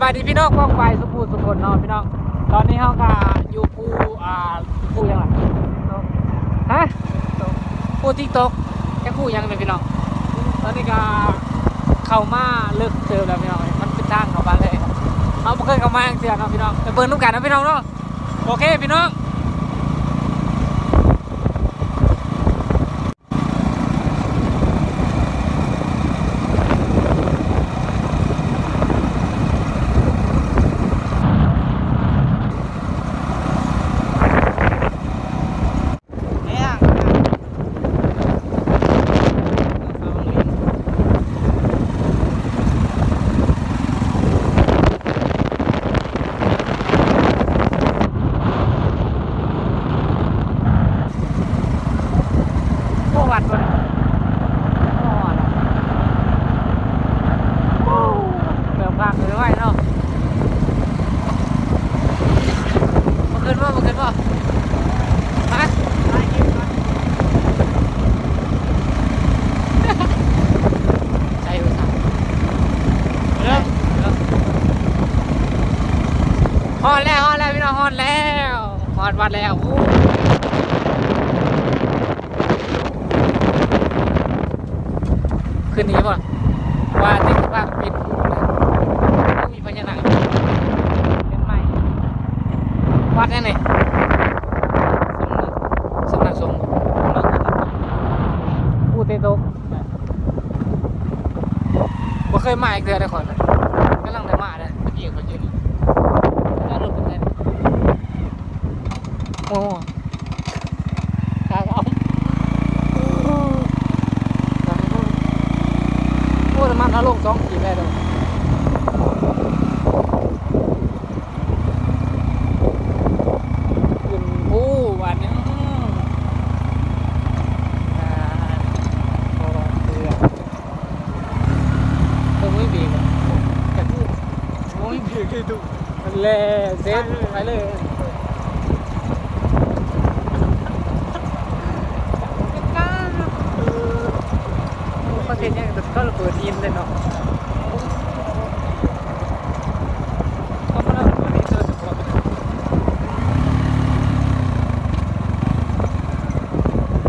บายดีพี่น้องกองไปสุภูสุคนเนาะพี่น้อง ตอนนี้เขาก็อยู่ภูอ่าภูยังไงฮะภูทิกตกแค่ภูยังเลยพี่น้อง ตอนนี้ก็เข้ามาเลิกเจอแล้วพี่น้อง มันเป็นทางเข้ามาเลยเขาไม่เคยเข้ามาเสียเนาะพี่น้องไปเบิ่งน้ำกันนะพี่น้องเนาะ โอเคพี่น้อง พวกวัดบนเติมพักเลยไว้เนาะมาขึ้นว่ามาขึ้นว่าฮะใจอุตส่าห์เริ่มเริ่มฮอน แล้วฮอนแล้วพี่น้องฮอนแล้วฮอนวัดแล้วอู้คืนนี้ป่ะว่าที่ภาคปิดมีพญานาคเป็นไหมวัดแน่เลยสำนักสงฆ์ผู้เตโตกบ่เคยมาอีกเดือนได้คนกำลังได้มาเลยเมื่อกี้เขาอยู่นี่แล้วรถเป็นไงโอ้ขาเอา โอ้แต่มันถ้าลงสองขีดได้เลยขึ้นผู้วันนี้อ่าพอรอเรือตรงนี้บีบแต่พูดโอ้ยบีบดูมันแล่เซ็ตไปเลยเขาเซ็นยังแต่ก็เปิดอินเลยเนาะเขามาเริ่มเปิดอินเจอสุดคน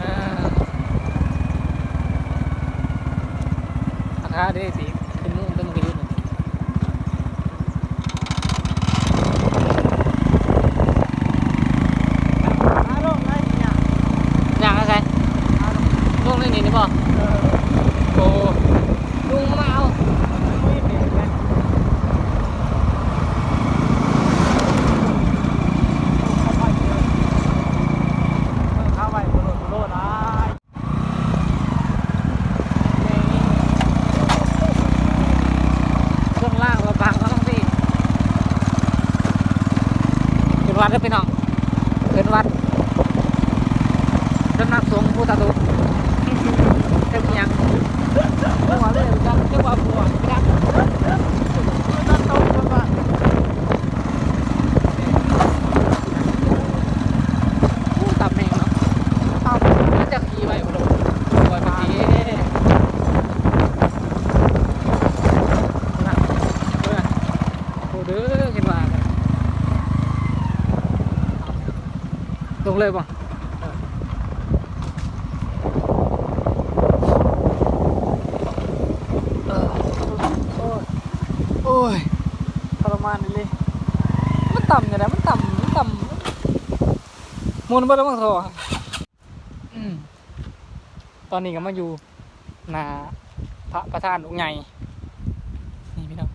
อ่าราคาได้สิเป็นมุ่งต้นกระดิ่งอย่างอะไรลงในนี้นี่บ่โอ้ลุงมาเอาเข้าไปโลดโลดได้ช่วงล่างเราบางก็ต้องสิเป็น วัดครับพี่น้องเป็นวัดสำนักสงฆ์พุทธตุเจ้าเมียงหัวเลยจังเจ้าว่าหัวจังนั่นตรงกันว่าผู้ตำแหน่งเนาะเอามันจะขี่ไว้บ่ลงปล่อยมันดีนะเออโอ้เด้อเห็นว่ากันล งเลยป่ะเออโอ้ยโอ้ยทรมานนี่เลยมันต่ำอย่างไรมันต่ำมันต่ำมูลบ่ได้มั้งโทอืมตอนนี้ก็มาอยู่หนาพระประธานองค์ใหญ่นี่พี่น้อง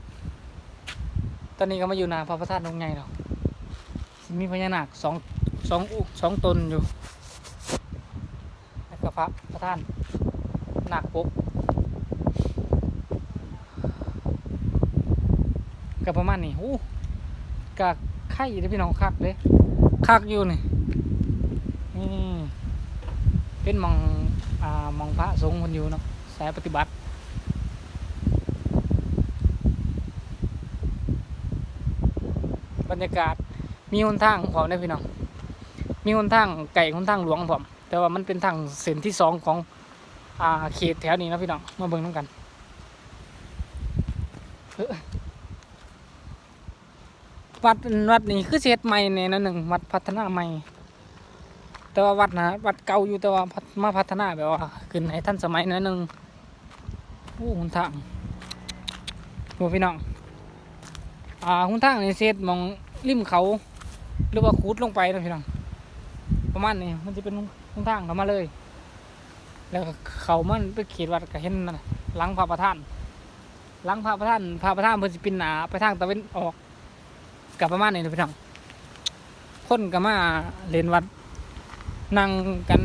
ตอนนี้ก็มาอยู่หนาพระประธานองค์ใหญ่แล้วสิมีพญานาคสอง สองอุสองตนอยู่แล้วก็พระประธาน หนาคปกก็ประมาณนี้อู้กะไข่เด้พี่น้องคักเด้คักอยู่นี่นี่เป็นมองอ่ามองพระสงฆ์คนอยู่เนาะสายปฏิบัติบรรยากาศมีหนทางพร้อมได้พี่น้อง มีหนทางไก่หนทางหลวงพร้อมแต่ว่ามันเป็นทางเส้นที่สองของอ่าเขตแถวนี้นะพี่น้องมาเบิ่งน้ำกันวัดวัดนี้คือเศษใหม่เนี่ยนั่นหนึ่งวัดพัฒนาใหม่ แต่ว่าวัดนะวัดเก่าอยู่แต่ว่ามาพัฒนาแบบว่าขึ้นให้ท่านสมัยนั่นหนึ่งโอ้หุนทางดูพี่น้องอ่าหุนทางในเศษมองริมเขา หรือว่าคูดลงไปนะพี่น้อง ประมาณนี้มันจะเป็นหุนทางเข้ามาเลย แล้วเขามันไปเขตวัดก็เห็นนะหลังพระประธานหลังพระประธานพระประธานเพิ่นสิปินหนาไปทางตะเวนออกกับประมาณนี้นะพี่น้องคนก็มาเล่นวัดนั่งกัน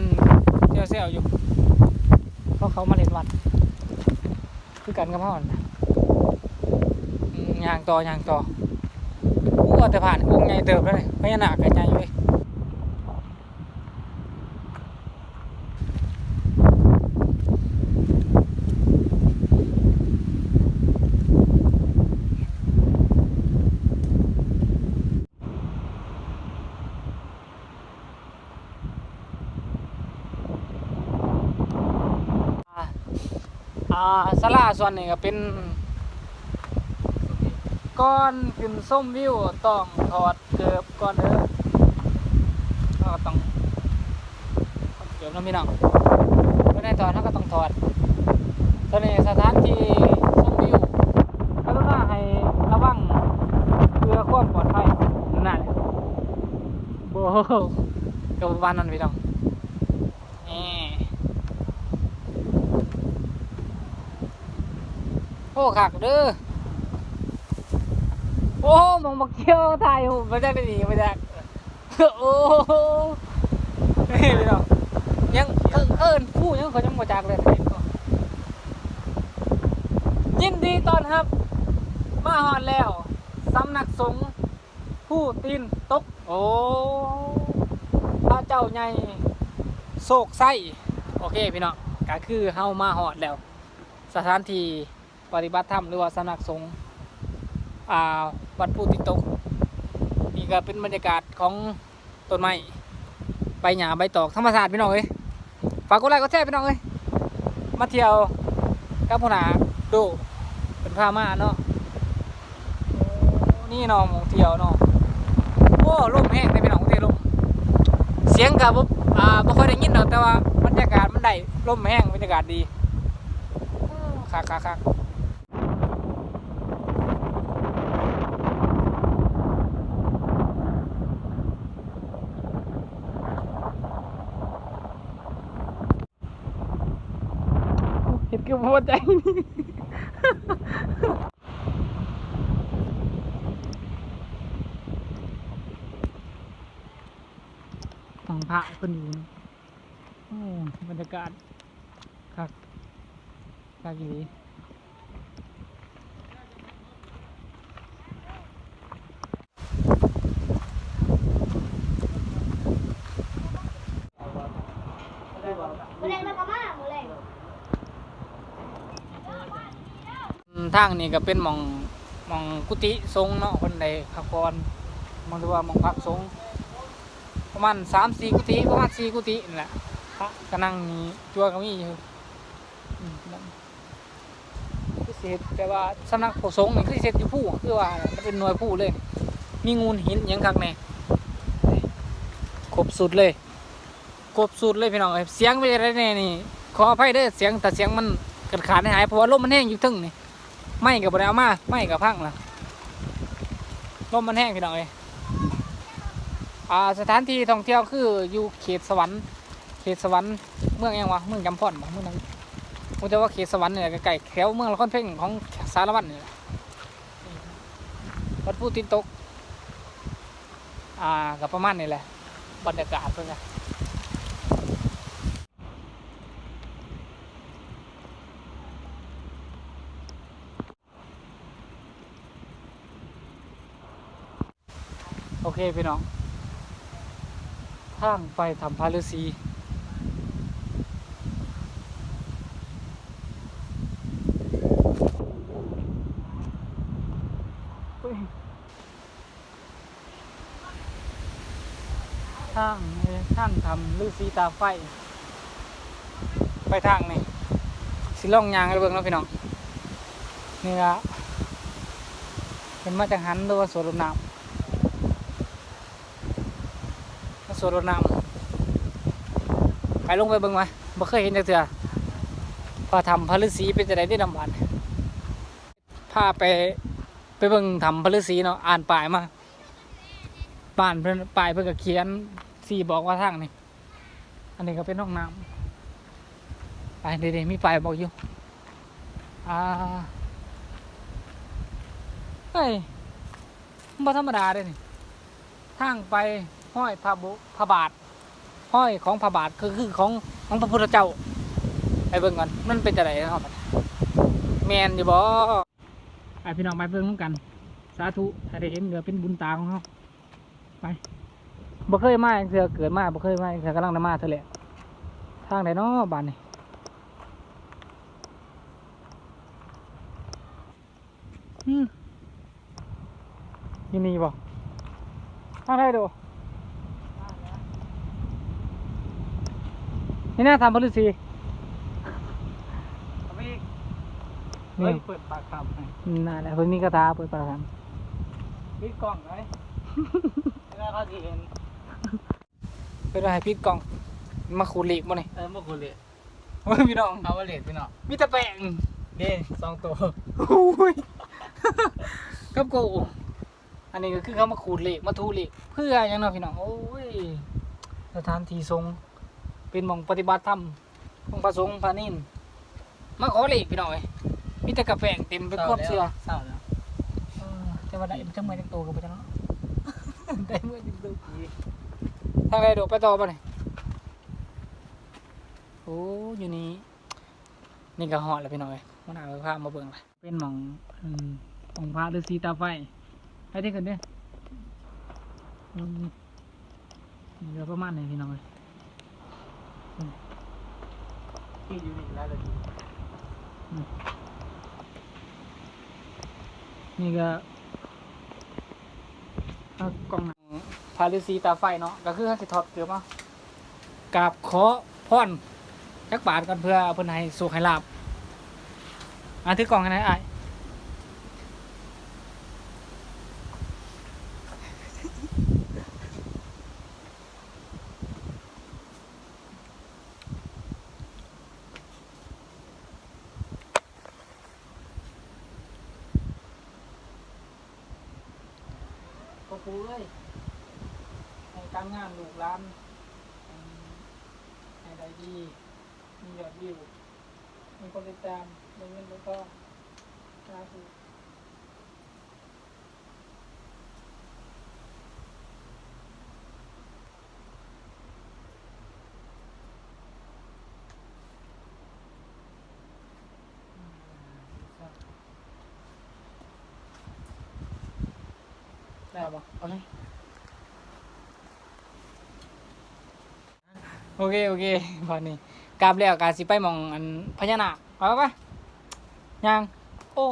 เซลๆอยู่เพราะเขามาเล่นวัด คือกันกับพ่อนะอืมย่างต่อย่างต่ออู้ว่าแต่ผ่านองค์ใหญ่เติบแล้วนี่พญานาคกันใหญ่เว้ยอ่าอ่าส่วนนี้ก็เป็นก่อนขึ้นส้มวิวต้องถอดเกือบก่อนเด้อเราก็ต้องถอดเกือบนะพี่น้องไม่ได้ถอดเราก็ต้องถอดตอนนี้สถานที่ส้มวิวกรุณาให้ระวังเพื่อความปลอดภัยนั่นแหละโบกับบ้านนั่นพี่น้องนี่ โอ้คักเด้อโอ้มองมาเกี่ยวถ่ายหูไม่ได้ไปหนีไม่ได้โอ้นี่พี่น้องยังเอิ้นเอิญผู้ยังเขายังมาจากเลยยินดีตอนครับ มาหอดแล้วสำนักสงฆ์ผู้ตีนตก โอ้พระเจ้าใหญ่โศกไส้โอเคพี่น้องก็คือเฮามาหอดแล้ว สถานที่ ปฏิบัติธรรมหรือว่าสำนักสงฆ์อ่าวัดปูติดตกนี่ก็เป็นบรรยากาศของต้นไม้ใบหญ้าใบตอกธรรมศาสตร์พี่น้องเอ้ยฝากกดไลค์กดแชร์พี่น้องเอ้ยมาเที่ยวกับพวกหนาดูเป็นพามาเนาะโอ้นี่เนาะหมองเที่ยวเนาะโอ้ลมแห้งเลยพี่น้องเที่ยวลมเสียงกับอ่าไม่ค่อยได้ยินหรอกแต่ว่าบรรยากาศมันได้ลมแห้งบรรยากาศดีอืมคักคักคัก ห็นกับหัวใจนี่ฟังพระคนอยู่นะโอ้บรรยากาศคักคักดีอืม ทางนี้ก็เป็นมองมองกุฏิทรงเนาะคนใดพักผ่อนมองที่ว่ามองพักทรงประมาณสามสี่กุฏิประมาณสี่กุฏินี่แหละพระก็นั่งนี่จัวก็มีอยู่คือสิเฮ็ดแต่ว่าสำนักผสงฆ์นี่คือสิเฮ็ดอยู่ผู้คือว่ามันเป็นหน่วยผู้เลย มีงูหินยังคักแน่ครบสุดเลยครบสุดเลยพี่น้องเสียงเป็นอะไรแน่นี่ขออภัยเด้อเสียงแต่เสียงมันกิดขาดหายเพราะว่าลมมันแห้งอยู่ทึ่งนี่ ไม่กับบริเอามาไม่กับพังล่ะลมมันแห้งพี่น้องเอ้ยอ่าสถานที่ท่องเที่ยวคืออยู่เขตสวรรค์เขตสวรรค์เมืองยังวะเมืองจำพอนเมืองนั้นผมจะว่าเขตสวรรค์เนี่ยใกล้ๆแถวเมืองละครเพ่งของสารวัตรนี่แหละวัดผู้ตินตก อ่ากับประมาณนี้แหละบรรยากาศเพื่อนกันโอ เคพี่น้องทางไปทำพาฤาษีทางนี่ทางทำฤาษีตาไฟ ไปทางนี่สิล่องยางให้เบิ่งเนาะพี่น้อง นี่ละเป็นมาจากหันหรือว่าสวนลมน้ สวนรดน้ำไปลงไปเบิ่งมาบ่เคยเห็นจักเทื่อพอทำพระฤาษีเป็นจะไดที่นำบานพาไปไปเบิ่งทำพระฤาษีเนาะอ่านป้ายมาบ้านเพิ่นป้ายเพิ่นก็เขียนสีบอกว่าทางนี่อันนี้ก็เป็นห้องน้ำไปเดี๋ยวๆมีป้ายบอกอยู่อ่าเฮ้ยบ่ธรรมดาเด้นี่ทางไป ห้อยพระบุพระบาท ห้อยของพระบาทคือคือของของพระพุทธเจ้าไปเบิ่งก่อนมันเป็นจะไหนครับแมนอยู่บ่ไปพี่น้องไปเบิ่งนำกัน สาธุถ้าได้เห็นเหลือเป็นบุญตาของเขาไปบ่เคยมาเถื่อเกิดมาบ่เคยมาเถื่อกำลังจะมาเท่าแหละทางไหนเนาะบ้านนี่อืมที่นี่บ่ทางไหนดู นี่น่าทำพฤษีทำไมนี่เฮ้ยเปิดปากคำให้น่าแหละเพิ่งมีกระตาเปิดประทานปิดกล้องไว้ไม่ได้เขาสิเห็นเปิดให้ปิดกล่องมาขูดเหล็กบ่นี่เออเมื่อคุณเลยเฮ้ยพี่น้องเอาไว้เลดพี่น้องมีแต่แป้งเด้สองตัวโอ้ยกับกูอันนี้ก็คือเขามาขูดเหล็กมาทูเหล็กเพื่อหยังเนาะพี่น้องโอ้ยสถานที่ทรง เป็นหมองปฏิบัติธรรมของพระสงฆ์พระนินมาขอเหล็กพี่น้องเอ้ยมีแต่กระแป้งเต็มไปครบเสื้อเศร้าแล้วเออจะว่าได้จะเมื่อยจังโตกับไปจังเนาะ ได้เมื่อยจังโตทางใดโดดไปต่อป่ะนี่โอ้อยู่นี่นี่ก็หอดแล้วพี่น้อยมันเอาภาพมาเบิ่งเลยเป็นหมองอืมของพระฤาษีตาไฟไปที่กันเด้ออืมนี่ก็ประมาณนี้พี่น้องเลย ที่อยู่นี่แล้วเลยนี่ก็เอากล่องหนังพาฤาษีตาไฟเนาะก็คือให้สิถอดเกือบมากราบขอพรจักบาทกันเพื่อเพื่อนให้สุขให้ลาบอะถือกล่องให้หนอยอ้ายพ่อปู่เอ้ยให้การงานลูกหลานอืมให้ได้ดี มียอดวิว มีคนติดตามได้เงินแล้วก็สาธุ ได้ปะเอาเลยโอเคโอเคพอนี้กราบแล้วกาสิไปมองอันพญานาคเอาไปยังโอ้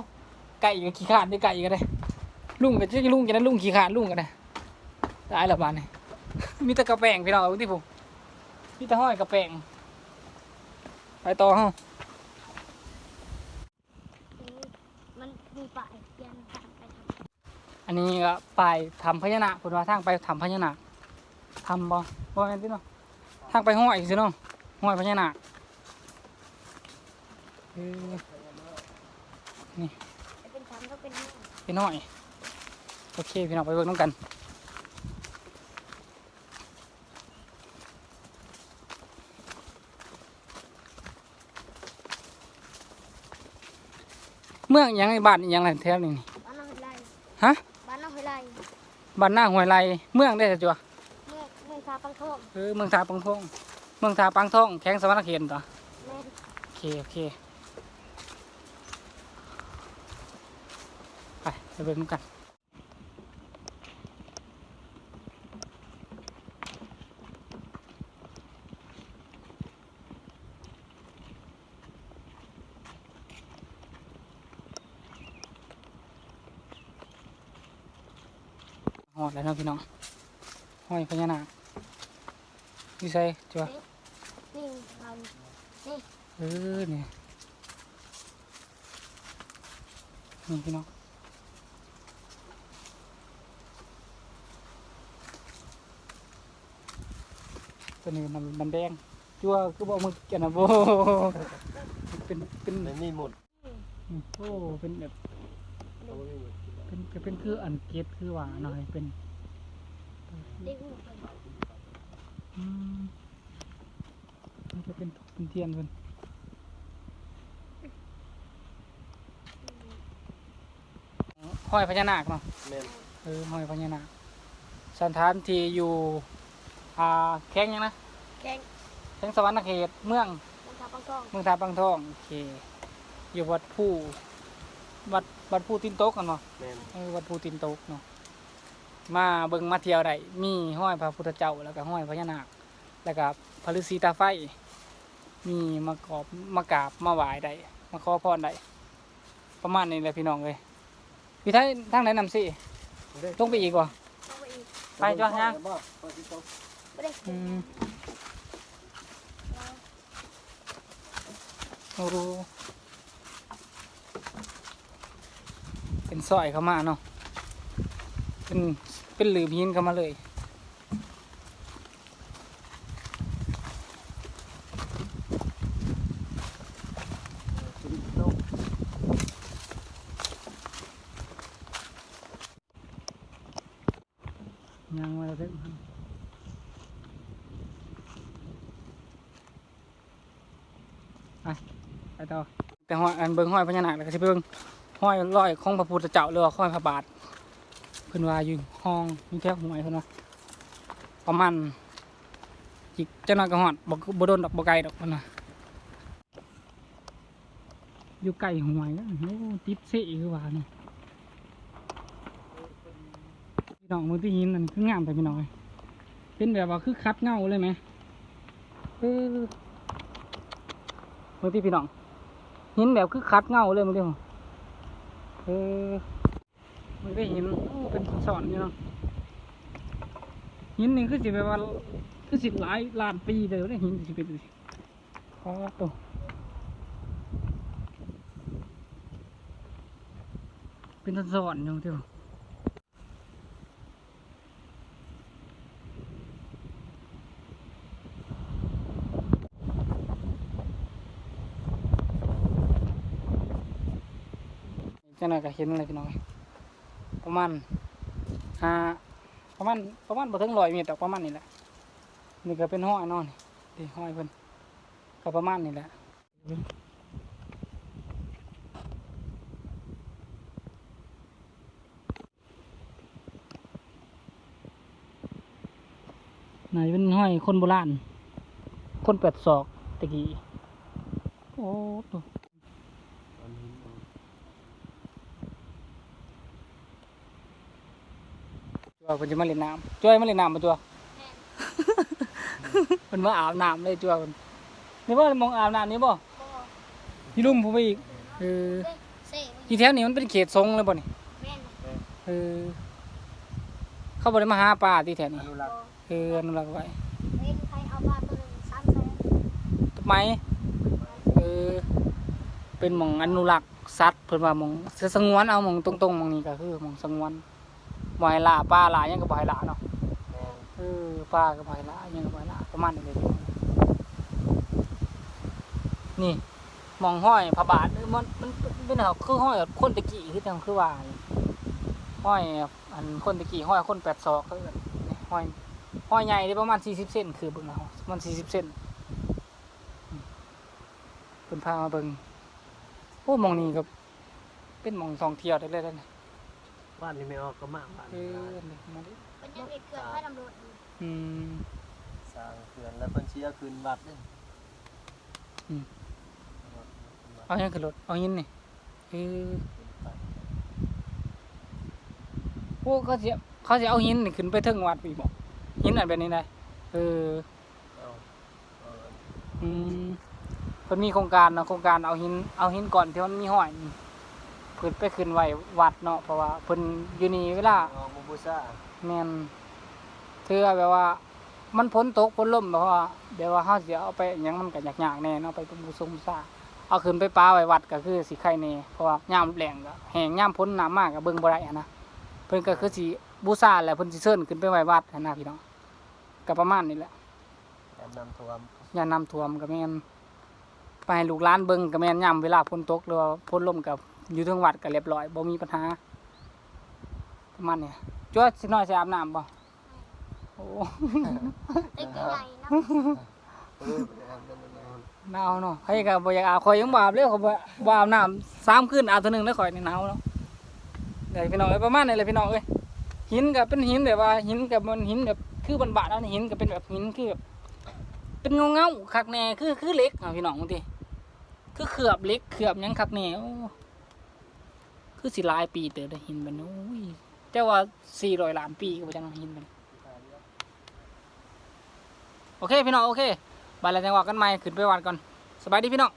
ไก่อีกขี้ขาดด้วยไก่อีกก็ได้ลุงก็จะลุงจะนั้นลุงขี้ขาดลุงก็ได้ตายละบานนี่มีแต่กระแปงพี่น้องที่ผมมีแต่ห้อยกระแปงไปต่อเฮา มันมีป่ายเปลี่ยนทางไปทำ อั นนี้ก็ไปทำพญานาคคุณว่าทางไปทำพญานาคทำบ่บ่แม่นพี่น้องทางไปห้อยสิน้องห้อยพญานาคเออจะเป็นทางก็เป็นห้องพี่น้อยโอเคพี่น้องไปเบิ่งน้ำกันเมืองอิหยังไงบ้านอิหยังไรแถวนี้นี่บ้านน้องไร่ฮะบ้านน้องไร่ บ้านหน้าห้วยไรเมืองได้จ้ะเมื่อเมื่อซาปังทองเออเมืองทาปังทองเมืองทาปังทองแข้งสวรรณเขตต่อแม่โอเคโอเคไปไปเบิ่งน้ำกัน ดแล้วเนาะพี่น้องห้อยพญานาคอยู่ใส่จ้ะนี่เราเออเนี่ยนี่พี่น้องตัวนี้น้ำน้ำแดงจัวคือบอกมึงกันนะโบเป็นเป็นไม่มีหมดโอ้เป็นแบบเขาไม่มีหมดเป็นเป็นคืออันเกตคือว่าหน่อยเป็น ได้หูไปอืมมันจะเป็นเป็นเทียนเป็นห้อยพญานาคเนาะแม่นเออห้อยพญานาคสถานที่อยู่อ่าแข้งยังนะแกงแข้งสวรรค์เขตเมือง มันทาปังทองเมืองทาบางทองโอเค อยู่วัดผู้วัดวัดผู้ตินโต๊กกันเนาะแม่น เออวัดผู้ตินโต๊กเนาะ มาเบิ่งมาเที่ยวได้มีห้อยพระพุทธเจ้าแล้วก็ห้อยพญานาคแล้วก็พระฤาษีตาไฟ มีมากอบมากราบมาไหว้ได้มาขอพรได้ประมาณนี้แหละพี่น้องเลยพี่ท้ายทางไหนนำสิต้องไปอีกวะต้องไปอีกไปจ้ะฮะบ่บ่สิต้องไม่ได้อืมโอ้โหเป็นสร้อยเข้ามาเนาะ เป็นเป็นหลืมหินเข้ามาเลยยังมาแล้วเด้ไปไปต่อแต่ห้อยอันเบิ่งห้อยพญานาคแล้วก็สิเบิ่งห้อยร้อยของพระพุทธเจ้าหรือว่าห้อยพระบาท พิ่นว่าอยู่ห้องมีแถวหวยเพิ่นว่าประมาณอีกจ้าน้อยก็ฮอดบ่บ่โดนดอกบ่ไกลดอกเพิ่นว่าอยู่ใกล้หวยนะโอ้ติดเสคือว่าเนาะพี่น้องมือที่หินนั่นคืองามแต่พี่น้อยเป็นแบบว่าคือคัดเงาเลยไหมเออมือที่พี่น้องหินแบบคือคัดเงาเลยมือที่ผมเออ มือที่หินเป็นสอนพี่น้องหินนี่คือสิแบบว่าคือสิหลายล้านปีเลยเนี่ยหินสิเป็นสิอ๋อตัวเป็นสอนอยู่ที่ผมจังหน่อยก็เห็นอะไรพี่น้อง ประมาณห้าประมาณประมาณบ่ถึงร้อยเมตรประมาณนี้แหละนี่ก็เป็นห้อยนอนดีห้อยเพิ่นก็ประมาณนี้แหละไหนเป็นห้อยคนโบราณ คนแปดศอกตะกี้ โอ้ตัว อันนี้มัน จัวเพิ่นจะมาเล่นน้ำจัวให้มาเล่นน้ำมาจัวแม่นเพิ่นมาอาบน้ำเลยจัวเพิ่นนี่บ่มองอาบน้ำนี่บ่บ่พี่ลุงผมไปอีกเออเด้เซ่ที่แถวนี้มันเป็นเขตทรงเลยบ่นี่แม่นเออเขาบ่ได้มาหาปลาที่แถวอนี้นุรักษ์เอออนุรักษ์ไว้เห็นใครเอาปลาตัวหนึงสามแสนทำไมเออเป็นหม่องอนุรักษ์สัตว์เพิ่นว่าหม่องสงวนเอาหม่องตรงๆหม่องนี้ก็คือหม่องสงวน บ่ให้ล่าปลาหลายหยังก็บ่ให้ล่าเนาะแม่นเออปลาก็บ่ให้ล่าหยังก็บ่ให้ล่าประมาณนี้เลยนี่หม่องห้อยพระบาทเออมันมันมันเป็นเอาคือห้อยแบบคนตะกี้คือจังคือว่านี่ห้อยอันคนตะกี้ห้อยคนแปดศอกคือกันนี่ห้อยห้อยใหญ่ได้ประมาณ40เซนคือเบิ่งเอาประมาณ40เซนอืมเพิ่นพามาเบิ่งโอ้หม่องนี้ก็เป็นหม่องท่องเที่ยวได้เลยเด้อนี่ บ้านนี้ไม่ออกก็มากบ้านเอนี้อนี่มาดิเป็นยังเด็กเกิดพระดำรวจอยู่อืม สร้างเขื่อนแล้วเพิ่นสิเอาคืนวัดเด้อืมเอาหยังขึ้นรถเอาหินนี่เออโอ้เขาสิเขาสิเอาหินนี่ขึ้นไปเทิงวัดอีกบ่หินอันแบบนี้ได้เออเอาเอาอืมเพิ่นมีโครงการเนาะโครงการเอาหินเอาหินก่อนที่มันมีห้อยนี่ เพิ่นไปขึ้นไว้วัดเนาะเพราะว่าเพิ่นอยู่นี่เวลาเอาบูบูชาแม่นเทื่อแบบว่า มันฝนตกฝนลมแบบว่าเดี๋ยวว่าเฮาสิเอาไปหยังมันก็ยากๆแน่เนาะไปเป็นบูซุมซ่าเอาขึ้นไปปาไว้วัดก็คือสิไข่แน่เพราะว่ายามแล้งก็แห้งยามฝนน้ำมากก็เบิ่งบ่ได้หั้นนะเพิ่นก็คือสิบูชาแล้วเพิ่นสิเชิญขึ้นไปไว้วัดหั้นนะพี่น้องก็ประมาณนี้แหละไปแต่น้ำท่วมอย่าน้ำท่วมก็แม่นไปให้ลูกหลานเบิ่งก็แม่นย่ำเวลาฝนตกหรือว่าฝนลมกับ อยู่เทิงวัดก็เรียบร้อยบ่มีปัญหาประมาณเนี้ยจ้วสิน้อยสิอาบน้ำบ่โอ้เด็กใหญ่ๆนะเออไปอาบน้ำในห้องหนาวเนาะใครก็บ่อยากอาบข่อยยังบ่อาบเลยข่อยบ่บ่อาบน้ำสามคืนอาบเท่านึงแล้วข่อยนี่หนาวเนาะเดี๋ยวพี่น้องเอ้ยประมาณนี้เลยพี่น้องเอ้ยหินก็เป็นหินแบบว่าหินกับมันหินแบบคือบานๆแล้วนี่หินก็เป็นแบบหินคือแบบเป็นเงาๆคักแน่คือคือเหล็กอะพี่น้องบางทีคือเขือบเหล็กเขือบหยังคักแน่โอ้ คือสิหลายปีเติบได้หินมันโอ้ยแต่ว่ร้อยล้านปีก็บ่จังหินมันโอเคพี่น้องโอเคบายแล้วจังหวะกันใหม่ขึ้นไปวันก่อนสบายดีพี่น้อง